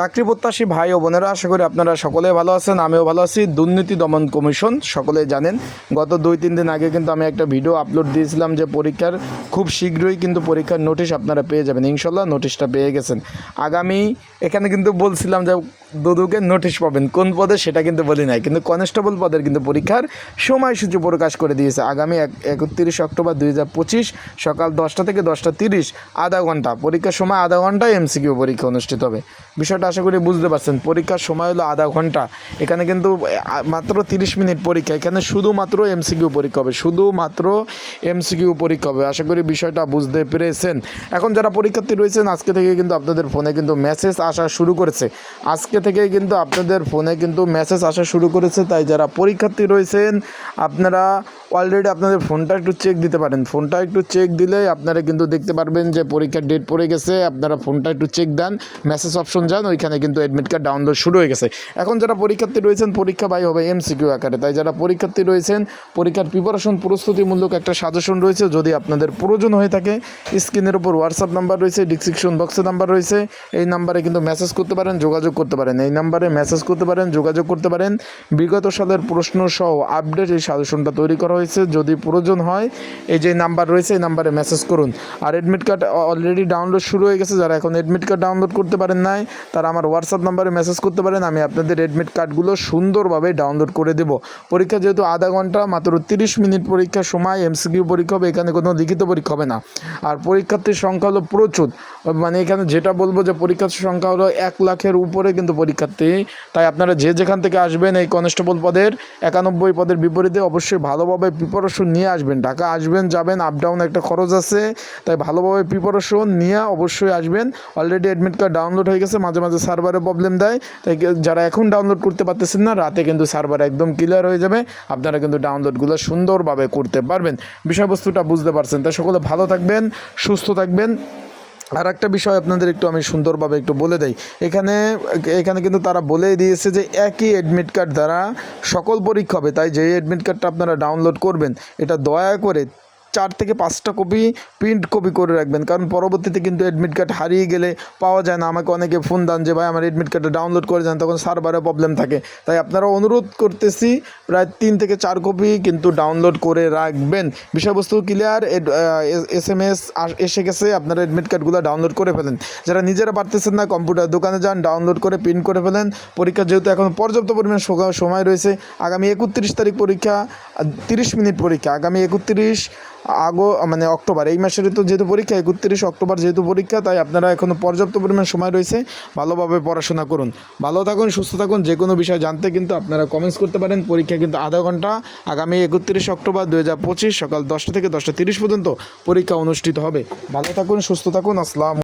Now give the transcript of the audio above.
চাকরি প্রত্যাশী ভাই ও বোনেরা, আশা করি আপনারা সকলে ভালো আছেন, আমিও ভালো আছি। দুর্নীতি দমন কমিশন সকলে জানেন। গত দুই, তিন দিন আগে কিন্তু আমি একটা ভিডিও আপলোড দিয়েছিলাম যে পরীক্ষার খুব শীঘ্রই কিন্তু পরীক্ষার নোটিশ আপনারা পেয়ে যাবেন। ইনশাল্লাহ নোটিশটা পেয়ে গেছেন। আগামী, এখানে কিন্তু বলছিলাম যে দুদুকে নোটিশ পাবেন। কোন পদে সেটা কিন্তু বলি নাই, কিন্তু কনস্টেবল পদের কিন্তু পরীক্ষার সময়সূচি প্রকাশ করে দিয়েছে। আগামী এক, একত্রিশ অক্টোবর দুই হাজার পঁচিশ সকাল দশটা থেকে দশটা তিরিশ, আধা ঘণ্টা। পরীক্ষার সময় আধা ঘন্টায় এমসিকিউ পরীক্ষা অনুষ্ঠিত হবে। বিষয়টা আশা করি বুঝতে পারছেন। পরীক্ষার সময় হলো আধা ঘণ্টা। এখানে কিন্তু মাত্র তিরিশ মিনিট পরীক্ষা। এখানে শুধুমাত্র এমসিকিউ পরীক্ষা হবে। শুধুমাত্র এমসিকিউ পরীক্ষা হবে। আশা করি বিষয়টা বুঝতে পেরেছেন। এখন যারা পরীক্ষার্থী রয়েছেন, আজকে থেকে কিন্তু আপনাদের ফোনে কিন্তু মেসেজ আসা শুরু করেছে। আজকে থেকে কিন্তু আপনাদের ফোনে কিন্তু মেসেজ আসা শুরু করেছে। তাই যারা পরীক্ষার্থী রয়েছেন, আপনারা অলরেডি আপনাদের ফোনটা একটু চেক দিতে পারেন। ফোনটা একটু চেক দিলে আপনারা কিন্তু দেখতে পারবেন যে পরীক্ষার ডেট পড়ে গেছে। আপনারা ফোনটা একটু চেক দেন। মেসেজ অপশন যান ওইখানে কিন্তু অ্যাডমিট কার্ড ডাউনলোড শুরু হয়ে গেছে। এখন যারা পরীক্ষার্থী রয়েছেন, পরীক্ষা বাই হবে এমসিকিউ আকারে। তাই যারা পরীক্ষার্থী রয়েছেন, পরীক্ষার প্রিপারেশন প্রস্তুতিমূলক একটা সাজেশন রয়েছে। যদি আপনাদের প্রয়োজন হয়ে থাকে, স্ক্রিনের উপর হোয়াটসঅ্যাপ নাম্বার রয়েছে ডিসক্রিপশন বক্সে নাম্বার রয়েছে। এই নাম্বারে কিন্তু মেসেজ করতে পারেন, যোগাযোগ করতে পারেন। এই নাম্বারে মেসেজ করতে পারেন, যোগাযোগ করতে পারেন। বিগত সালের প্রশ্ন সহ আপডেট এই সাজেশনটা তৈরি করা হয়েছে। যদি প্রয়োজন হয়, এই যে নাম্বার রয়েছে, এই নাম্বারে মেসেজ করুন। আর অ্যাডমিট কার্ড অলরেডি ডাউনলোড শুরু হয়ে গেছে। যারা এখন অ্যাডমিট কার্ড ডাউনলোড করতে পারেন নাই তারা আমার হোয়াটসঅ্যাপ নাম্বারে মেসেজ করতে পারেন, আমি আপনাদের অ্যাডমিট কার্ডগুলো সুন্দরভাবে ডাউনলোড করে দেব। পরীক্ষা যেহেতু আধা ঘণ্টা, মাত্র তিরিশ মিনিট পরীক্ষার সময় এমসিকিউ পরীক্ষা হবে, এখানে কোনো লিখিত পরীক্ষা হবে না। আর পরীক্ষার্থীর সংখ্যা হলো প্রচুর। মানে এখানে যেটা বলব যে পরীক্ষার সংখ্যা হলো এক লাখের উপরে কিন্তু পরীক্ষার্থী। তাই আপনারা যে যেখান থেকে আসবেন এই কনস্টেবল পদের, একানব্বই পদের বিপরীতে অবশ্যই ভালোভাবে প্রিপারেশন নিয়ে আসবেন। ঢাকা আসবেন, যাবেন আপ ডাউন একটা খরচ আছে। তাই ভালোভাবে প্রিপারেশন নিয়ে অবশ্যই আসবেন। অলরেডি অ্যাডমিট কার্ড ডাউনলোড হয়ে গেছে, মাঝে মাঝে সার্ভারে প্রবলেম দেয়। তাই যারা এখন ডাউনলোড করতে পারতেছেন না, রাতে কিন্তু সার্ভার একদম ক্লিয়ার হয়ে যাবে। আপনারা কিন্তু ডাউনলোডগুলো সুন্দরভাবে করতে পারবেন। বিষয়বস্তুটা বুঝতে পারছেন। তাই সকলে ভালো থাকবেন, সুস্থ থাকবেন। আর একটা বিষয় আপনাদের একটু আমি সুন্দরভাবে একটু বলে দেই। এখানে এখানে কিন্তু তারা বলে দিয়েছে যে একই অ্যাডমিট কার্ড দ্বারা সকল পরীক্ষা হবে, তাই যে অ্যাডমিট কার্ডটা আপনারা ডাউনলোড করবেন, এটা দয়া করে চার থেকে পাঁচটা কপি প্রিন্ট কপি করে রাখবেন। কারণ পরবর্তীতে কিন্তু অ্যাডমিট কার্ড হারিয়ে গেলে পাওয়া যায় না। আমাকে অনেকে ফোন দেন যে, ভাই, আমার অ্যাডমিট কার্ডটা ডাউনলোড করে যান তখন সার্ভারে প্রবলেম থাকে। তাই আপনারা অনুরোধ করতেছি, প্রায় তিন থেকে চার কপি কিন্তু ডাউনলোড করে রাখবেন। বিষয়বস্তু ক্লিয়ার এস এম এস এসে গেছে, আপনারা অ্যাডমিট কার্ডগুলো ডাউনলোড করে ফেলেন। যারা নিজেরা পারতেছেন না কম্পিউটার দোকানে যান ডাউনলোড করে প্রিন্ট করে ফেলেন। পরীক্ষা যেহেতু এখন পর্যাপ্ত পরিমাণ সময় রয়েছে, আগামী একত্রিশ তারিখ পরীক্ষা তিরিশ মিনিট পরীক্ষা। আগামী একত্রিশ আগো মানে অক্টোবর, এই মাসের তো যেহেতু পরীক্ষা, একত্রিশ অক্টোবর যেহেতু পরীক্ষা, তাই আপনারা এখনও পর্যাপ্ত পরিমাণ সময় রয়েছে, ভালোভাবে পড়াশোনা করুন। ভালো থাকুন, সুস্থ থাকুন, যে কোনো বিষয় জানতে কিন্তু আপনারা কমেন্টস করতে পারেন। পরীক্ষা কিন্তু আধা ঘণ্টা, আগামী একত্রিশ অক্টোবর দু হাজার পঁচিশ সকাল দশটা থেকে দশটা তিরিশ পর্যন্ত পরীক্ষা অনুষ্ঠিত হবে। ভালো থাকুন, সুস্থ থাকুন, আসসালাম